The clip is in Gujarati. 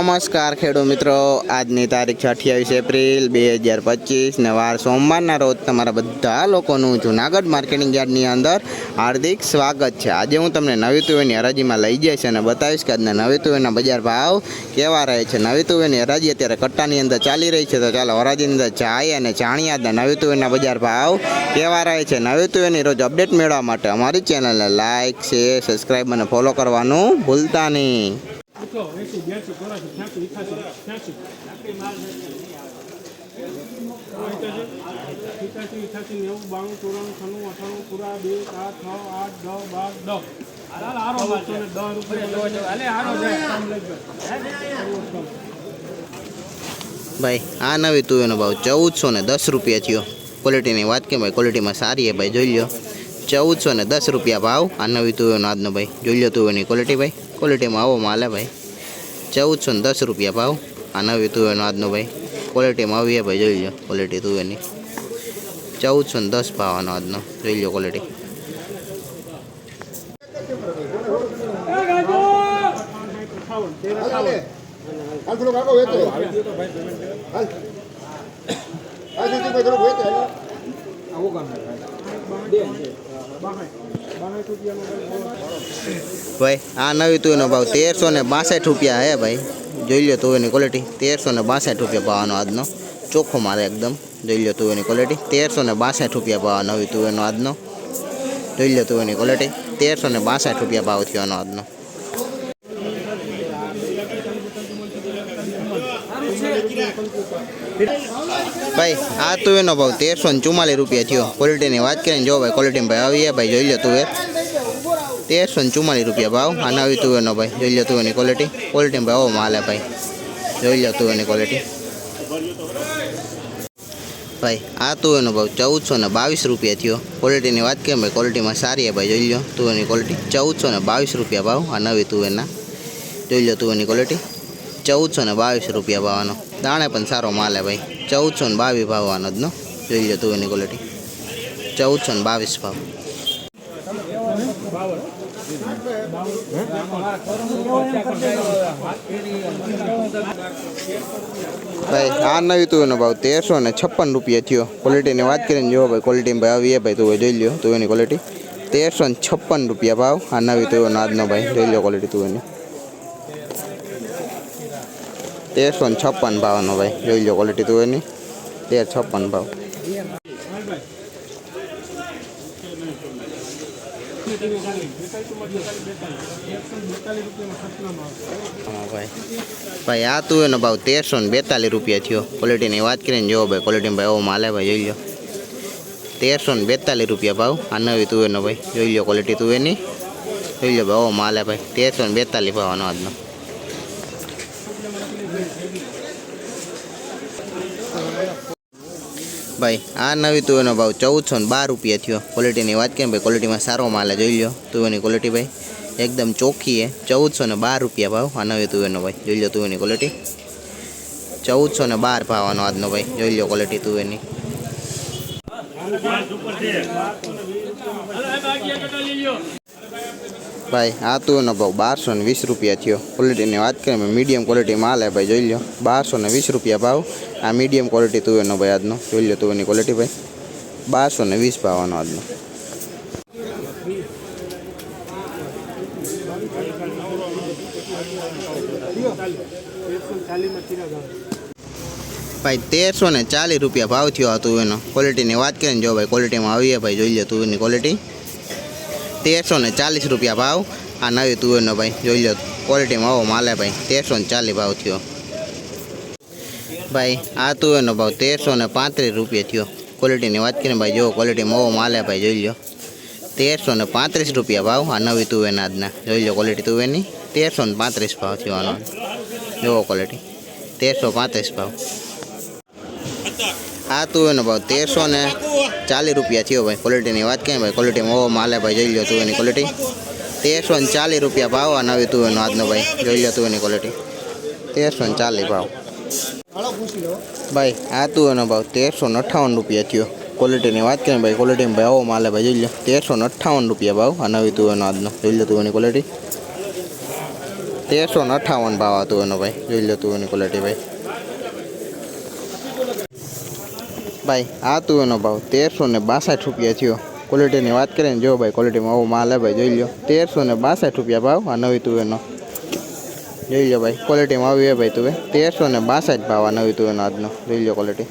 નમસ્કાર ખેડૂત મિત્રો. આજની તારીખ અઠ્યાવીસ એપ્રિલ બે હજાર પચીસ ને વાર સોમવારના રોજ તમારા બધા લોકોનું જુનાગઢ માર્કેટિંગ યાર્ડની અંદર હાર્દિક સ્વાગત છે. આજે હું તમને નવી તુવેરની હરાજીમાં લઈ જઈશ અને બતાવીશ કે આજના નવી તુવેરના બજાર ભાવ કેવા રહે છે. નવી તુવેરની હરાજી અત્યારે કટ્ટાની અંદર ચાલી રહી છે. તો ચાલો હરાજીની અંદર જાય અને જાણીએ આજના નવી તુવેરના બજાર ભાવ કેવા રહે છે. નવી તુવેરની રોજ અપડેટ મેળવવા માટે અમારી ચેનલને લાઇક શેર સબસ્ક્રાઈબ અને ફોલો કરવાનું ભૂલતા નહીં. પૂછો એસી બ્યાસી ચોરાસી છ્યાસી અઠાસી છ્યાસી રૂપિયા ભાઈ, આ નવી તુવેરનો ભાવ ચૌદસો ને દસ રૂપિયા થયો. ક્વોલિટીની વાત કેમ ભાઈ ક્વોલિટીમાં સારી છે ભાઈ, જોઈ લો ચૌદસો ને દસ રૂપિયા ભાવ આ નવી તુવેરનો આજનો ભાઈ. જોઈ લો તુવેરની ક્વોલિટી ભાઈ. ક્વોલિટીમાં આવો માલે ભાઈ. ચૌદસો ને દસ રૂપિયા ભાવ. આ નવી તુવેરનો આજનો ભાઈ. ક્વોલિટીમાં આવી ભાઈ, જોઈ લો ક્વોલિટી તુવેરની. ચૌદસો ને દસ ભાવ આનો આજનો. જોઈ લો ક્વોલિટી અઠાવન તેર ભાઈ, આ નવી તુવેરનો ભાવ તેરસો ને બાસઠ રૂપિયા હે ભાઈ. જોઈ લો તુવેરની ક્વોલિટી તેરસો ને બાસઠ રૂપિયા ભાવનો આજનો. ચોખ્ખો મારે એકદમ. જોઈ લો તુવેરની ક્વોલિટી તેરસો ને બાસઠ રૂપિયા ભાવ નવી તુવેરનો આજનો. જોઈ લો તુવેરની ક્વોલિટી તેરસો ને બાસઠ રૂપિયા ભાવ થયો આનો આજનો. ભાઈ, આ તુવેરનો ભાવ તેરસો ને ચુમ્માલીસ રૂપિયા થયો. ક્વોલિટીની વાત કરીને જો ભાઈ ક્વોલિટી ભાઈ આવીએ. ભાઈ, જોઈ લો તુવેર તેરસો ને ચુમ્માલીસ રૂપિયા ભાવ. આ નવી તુવેરનો ભાઈ, જોઈ લો તુવેરની ક્વોલિટી ક્વોલિટી ભાવ આવો માલે ભાઈ. જોઈ લો તુવેરની ક્વોલિટી ભાઈ, આ તુવેરનો ભાવ ચૌદસો ને બાવીસ રૂપિયા થયો. ક્વોલિટીની વાત કરીએ, ભાઈ ક્વોલિટીમાં સારી છે ભાઈ, જોઈ લો તુવેરની ક્વોલિટી ચૌદસો ને બાવીસ રૂપિયા ભાવ. આ નવી તુવેરના જોઈ લો તુવેરની ક્વોલિટી ચૌદસો ને બાવીસ રૂપિયા ભાવનો દાણે પણ સારો માલ હે ભાઈ. ચૌદસો ને બાવીસ ભાવ આનંદનો જોઈ લો એની ક્વોલિટી ચૌદસો ને બાવીસ ભાવ. ભાઈ, આ નવી તુવેરનો ભાવ તેરસો ને છપ્પન રૂપિયા થયો. ક્વોલિટીની વાત કરીને જો ભાઈ ક્વોલિટીમાં ભાઈ આવીએ ભાઈ, તું જોઈ લ્યો એની ક્વોલિટી તેરસો ને છપ્પન રૂપિયા ભાવ, આ નવી તુવેરનો આજનો ભાઈ, જોઈ લો ક્વોલિટી તુવેરની તેરસો ને છપ્પન ભાવનો ભાઈ. જોઈ લો ક્વોલિટી એની. તેર છપ્પન ભાવ. ભાઈ. આ એનો ભાવ તેરસો ને બેતાલીસ રૂપિયા થયો. ક્વોલિટીની વાત કરીને જોવો ભાઈ. ક્વોલિટી ભાઈ એવો માલે ભાઈ જોઈ લો. તેરસો ને બેતાલીસ રૂપિયા ભાવ. આ નવી તુવેરનો ભાઈ. જોઈ લો ક્વોલિટી તુવેરની જોઈ લો ભાઈ, એવો માલે ભાઈ. તેરસો ને બેતાલીસ ભાવનો આજનો. ભાઈ, આ નવી તુવેરનો ભાવ ચૌદસો ને બાર રૂપિયા થયો. ક્વોલિટીની વાત કરીએ ભાઈ ક્વોલિટીમાં સારો માલ જોઈ લો તુવેરની ક્વોલિટી ભાઈ, એકદમ ચોખ્ખી એ ચૌદસો ને બાર રૂપિયા ભાવ આ નવી તુવેરનો ભાઈ. જોઈ લો તુવેરની ક્વોલિટી ચૌદસો ને બાર ભાવ આનો આજનો ભાઈ. જોઈ લો ક્વોલિટી તુવેરની. ભાઈ, આ તું એનો ભાવ બારસો ને વીસ રૂપિયા થયો. ક્વોલિટીની વાત કરીએ મીડિયમ ક્વોલિટી માલ છે ભાઈ, જોઈ લો બારસો ને વીસ રૂપિયા ભાવ. આ મીડિયમ ક્વોલિટી તુવેરનો ભાઈ આજનો. જોઈ લો તુવેરની ક્વોલિટી ભાઈ. બારસો ને વીસ ભાવનો આજનો. ભાઈ, તેરસો ને ચાલીસ રૂપિયા ભાવ થયો આ તુવેરનો ક્વોલિટીની વાત કરીને જો ભાઈ ક્વોલિટીમાં આવીએ ભાઈ, જોઈ લો તુવેરની ક્વોલિટી તેરસો ને ચાલીસ રૂપિયા ભાવ. આ નવી તુવેરનો ભાઈ, જોઈ લો ક્વોલિટીમાં આવો માલે ભાઈ. તેરસો ને ચાલીસ ભાવ થયો. ભાઈ, આ તુવેરનો ભાવ તેરસો ને પાંત્રીસ રૂપિયા થયો. ક્વોલિટીની વાત કરીને ભાઈ, જો ક્વોલિટીમાં આવો માલે ભાઈ, જોઈ લો. તેરસો ને પાંત્રીસ રૂપિયા ભાવ, આ નવી તુવેરના આજના. જોઈ લો ક્વોલિટી તુવેરની. તેરસો ને પાંત્રીસ ભાવ થયો આનો. જોવો ક્વોલિટી તેરસો પાંત્રીસ ભાવ. આ તુવેરનો ભાવ તેરસો ને ચાલીસ રૂપિયા થયો ભાઈ. ક્વોલિટીની વાત કરીએ ભાઈ? ક્વોલિટીમાં ઓવો માલે ભાઈ, જોઈ લો તુવેરની ક્વોલિટી તેરસો ને ચાલીસ રૂપિયા ભાવ આ નવી તુવેરનો આજનો ભાઈ. જોઈ લો તુવેરની ક્વોલિટી તેરસો ને ચાલીસ ભાવ. ભાઈ, આ તુવેરનો ભાવ તેરસો ને અઠ્ઠાવન રૂપિયા થયો. ક્વોલિટીની વાત કરીએ ભાઈ? ક્વોલિટીમાં ભાઈ આવો માલે ભાઈ, જોઈ લો તેરસો ને અઠ્ઠાવન રૂપિયા ભાવ આ નવી તુવેરનો આજનો. જોઈ લો તુવેરની ક્વોલિટી તેરસો ને અઠાવન ભાવ આ તુવેરનો ભાઈ. જોઈ લો તુવેરની ક્વોલિટી ભાઈ. ભાઈ, આ તું એનો ભાવ તેરસો ને બાસઠ રૂપિયા થયો. ક્વોલિટીની વાત કરીએ ને જો ભાઈ ક્વોલિટીમાં આવો માલ ભાઈ, જોઈ લો તેરસો ને બાસઠ રૂપિયા ભાવ, આ નવી તુવેરનો જોઈ લો ભાઈ ક્વોલિટીમાં આવી હે ભાઈ તું તેરસો ને બાસઠ ભાવ, આ નવી તુવેરનો આજનો. જોઈ લો ક્વોલિટી